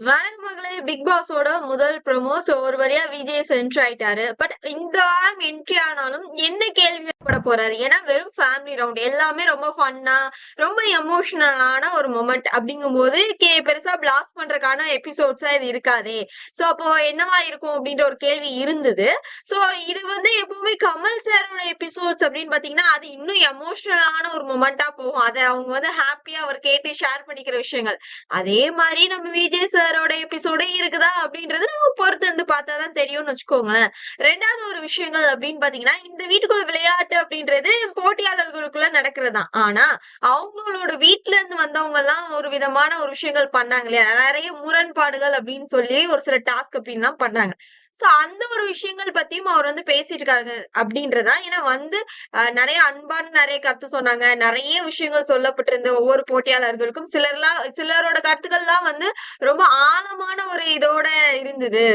வணக்கம் மகளே பிக் பாஸோட முதல் ப்ரோமோ ஒரு வழியா விஜய் சென்ட்ரு ஆயிட்டாரு. பட் இந்த வாரம் என்ட்ரி ஆனாலும் என்ன கேள்வி பட போறாரு. ஏன்னா வெறும் ஃபேமிலி ரவுண்ட் எல்லாமே ரொம்ப ஃபன்னா ரொம்ப எமோஷனலான ஒரு மொமெண்ட் அப்படிங்கும் போது கே பெருசா பிளாஸ்ட் பண்றதுக்கான எபிசோட்ஸா இது இருக்காதே. சோ அப்போ என்னவா இருக்கும் அப்படின்ற ஒரு கேள்வி இருந்தது. சோ இது வந்து எப்பவுமே கமல் சாரோட எபிசோட்ஸ் அப்படின்னு பாத்தீங்கன்னா அது இன்னும் எமோஷனலான ஒரு மொமெண்டா போகும். அதை அவங்க வந்து ஹாப்பியா அவர் கேட்டு ஷேர் பண்ணிக்கிற விஷயங்கள். அதே மாதிரி நம்ம விஜய் சாரோட எபிசோடே இருக்குதா அப்படின்றது நம்ம பொறுத்து வந்து பார்த்தாதான் தெரியும்னு வச்சுக்கோங்களேன். ரெண்டாவது ஒரு விஷயங்கள் அப்படின்னு பாத்தீங்கன்னா இந்த வீட்டுக்குள்ள விளையாட்டு அப்படின்றது போட்டியாளர்களுக்குள்ள நடக்கிறதா? ஆனா அவங்களோட வீட்டுல இருந்து வந்தவங்க எல்லாம் ஒரு விதமான ஒரு விஷயங்கள் பண்ணாங்க இல்லையா? நிறைய முரண்பாடுகள் அப்படின்னு சொல்லி ஒரு சில டாஸ்க் அப்படின்லாம் பண்ணாங்க. சோ அந்த ஒரு விஷயங்கள் பத்தியும் அவர் வந்து பேசிட்டு இருக்காரு அப்படின்றதா? ஏன்னா வந்து நிறைய அன்பான நிறைய கருத்து சொன்னாங்க. நிறைய விஷயங்கள் சொல்லப்பட்டிருந்த ஒவ்வொரு போட்டியாளர்களுக்கும். சிலர்லாம் சிலரோட கருத்துக்கள்லாம் வந்து ரொம்ப ஆழமான ஒரு இதோட இருந்தது.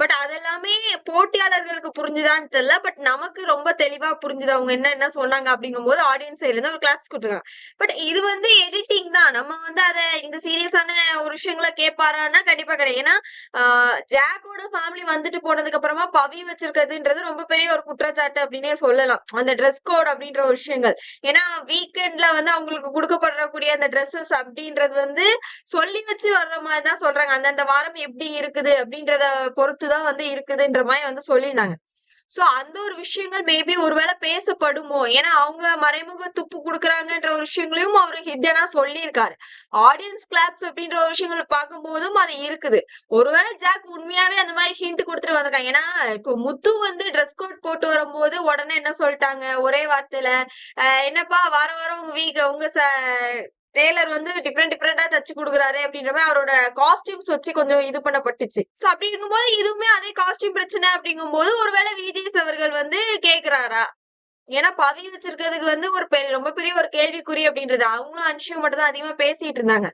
பட் அதெல்லாமே போட்டியாளர்களுக்கு புரிஞ்சுதான்னு தெரியல. பட் நமக்கு ரொம்ப தெளிவா புரிஞ்சுது அவங்க என்ன என்ன சொன்னாங்க அப்படிங்கும் போது ஆடியன்ஸ் இருந்து ஒரு கிளாப்ஸ் கொடுத்துருக்காங்க. பட் இது வந்து எடிட்டிங் தான். நம்ம வந்து அதை இந்த சீரியஸான ஒரு விஷயங்களை கேட்பாரான்னா கண்டிப்பா கிடையாது. ஏன்னா ஜாக்கோட ஃபேமிலி வந்துட்டு போனதுக்கு அப்புறமா பவி வச்சிருக்கிறதுன்றது ரொம்ப பெரிய ஒரு குற்றச்சாட்டு அப்படின்னே சொல்லலாம். அந்த ட்ரெஸ் கோட் அப்படின்ற ஒரு விஷயங்கள். ஏன்னா வீக்கெண்ட்ல வந்து அவங்களுக்கு கொடுக்கப்படக்கூடிய அந்த ட்ரெஸ்ஸஸ் அப்படின்றது வந்து சொல்லி வச்சு வர்ற மாதிரி தான் சொல்றாங்க. அந்தந்த வாரம் எப்படி இருக்குது அப்படின்றத பொறுத்து தான் வந்து இருக்குதுன்ற மாதிரி வந்து சொல்லியிருந்தாங்க. சோ அந்த ஒரு விஷயங்கள் மேபி ஒருவேளை பேசப்படுமோ? ஏன்னா அவங்க மறைமுக துப்பு கொடுக்குறாங்கன்ற ஒரு விஷயங்களையும் அவர் ஹிட்டனா சொல்லியிருக்காரு. ஆடியன்ஸ் கிளாப்ஸ் அப்படின்ற ஒரு விஷயங்களை பார்க்கும்போதும் அது இருக்குது. ஒருவேளை ஜாக் உண்மையாவே அந்த மாதிரி ஹிண்ட் கொடுத்துட்டு வந்திருக்காங்க. ஏன்னா இப்போ முத்து வந்து ட்ரெஸ் கோட் போட்டு வரும்போது உடனே என்ன சொல்லிட்டாங்க? ஒரே வார்த்தையில என்னப்பா வாரம் வாரம் உங்க வீக் உங்க டெய்லர் வந்து டிஃப்ரெண்ட் டிஃப்ரெண்டா தச்சு கொடுக்குறாரு அப்படின்ற மாதிரி அவரோட காஸ்டியூம்ஸ் வச்சு கொஞ்சம் இது பண்ணப்பட்டுச்சு. சோ அப்படி இருக்கும்போது இதுவுமே அதே காஸ்டியூம் பிரச்சனை அப்படிங்கும்போது ஒருவேளை விஜிஎஸ் அவர்கள் வந்து கேக்குறாரா? ஏன்னா பவி வச்சிருக்கிறதுக்கு வந்து ஒரு பெரிய ரொம்ப பெரிய ஒரு கேள்விக்குறி அப்படின்றது. அவங்களும் அன்ஷியும் மட்டும் தான் அதிகமா பேசிட்டு இருந்தாங்க.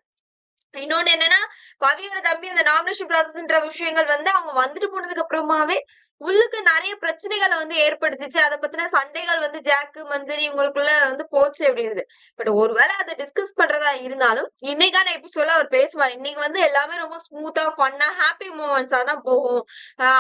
இன்னொன்னு என்னன்னா பவியோட தம்பி அந்த நாமினேஷன் ப்ராசஸ்ன்ற விஷயங்கள் வந்து அவங்க வந்துட்டு போனதுக்கு அப்புறமாவே உள்ளுக்கு நிறைய பிரச்சனைகளை வந்து ஏற்படுத்துச்சு. அதை பத்தின சண்டைகள் வந்து ஜாக்கு மஞ்சரி இவங்களுக்குள்ள வந்து போச்சு அப்படின்றது பட் ஒருவேளை அதை டிஸ்கஸ் பண்றதா இருந்தாலும் இன்னைக்கான எபிசோட்ல அவர் பேசுவார். இன்னைக்கு வந்து எல்லாமே ரொம்ப ஸ்மூத்தா ஃபன்னா ஹாப்பி மூமெண்ட்ஸா தான் போகும்.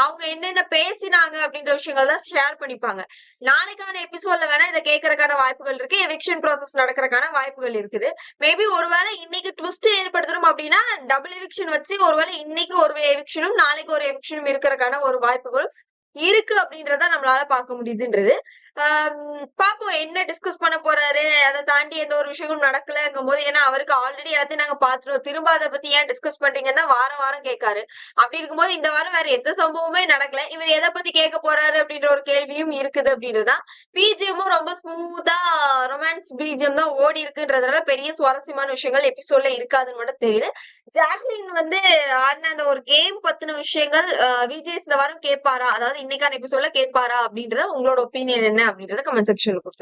அவங்க என்னென்ன பேசினாங்க அப்படின்ற விஷயங்கள் தான் ஷேர் பண்ணிப்பாங்க. நாளைக்கான எபிசோட்ல வேணா இதை கேட்கறதுக்கான வாய்ப்புகள் இருக்கு. எவிக்ஷன் ப்ராசஸ் நடக்கிறதுக்கான வாய்ப்புகள் இருக்குது. மேபி ஒருவேளை இன்னைக்கு ட்விஸ்ட் ஏற்படுத்தணும் அப்படின்னா டபுள் எவிக்ஷன் வச்சு ஒருவேளை இன்னைக்கு ஒரு எவிக்ஷனும் நாளைக்கு ஒரு எவிக்ஷனும் இருக்கிறதுக்கான ஒரு வாய்ப்புகள் இருக்கு அப்படின்றத நம்மளால பார்க்க முடியுதுன்றது. ஆஹ் பாப்போம் என்ன டிஸ்கஸ் பண்ண போறாரு? அதை தாண்டி எந்த ஒரு விஷயமும் நடக்கலங்கும் போது ஏன்னா அவருக்கு ஆல்ரெடி எல்லாத்தையும் நாங்க பாத்துருவோம் திரும்ப அதை பத்தி ஏன் டிஸ்கஸ் பண்றீங்கன்னா வாரம் வாரம் கேட்காரு. அப்படி இருக்கும்போது இந்த வாரம் வேற எந்த சம்பவமே நடக்கல. இவர் எதை பத்தி கேட்க போறாரு அப்படின்ற ஒரு கேள்வியும் இருக்குது அப்படின்றதுதான் பிஜிஎம்மும் ரொம்ப ஸ்மூத்தா ரொமான்ஸ் பிஜிஎம் தான் ஓடி இருக்குன்றதுனால பெரிய சுவாரஸ்யமான விஷயங்கள் எபிசோட்ல இருக்காதுன்னு மட்டும் தெரியுது ஜாக்லின் வந்து ஆடின அந்த ஒரு கேம் பத்தின விஷயங்கள் விஜய் இந்த வாரம் கேட்பாரா? அதாவது இன்னைக்கான எபிசோட்ல கேட்பாரா அப்படின்றத உங்களோட ஒப்பீனியன் என்ன அப்படின்றத கமெண்ட் செக்ஷன்ல கொடுத்து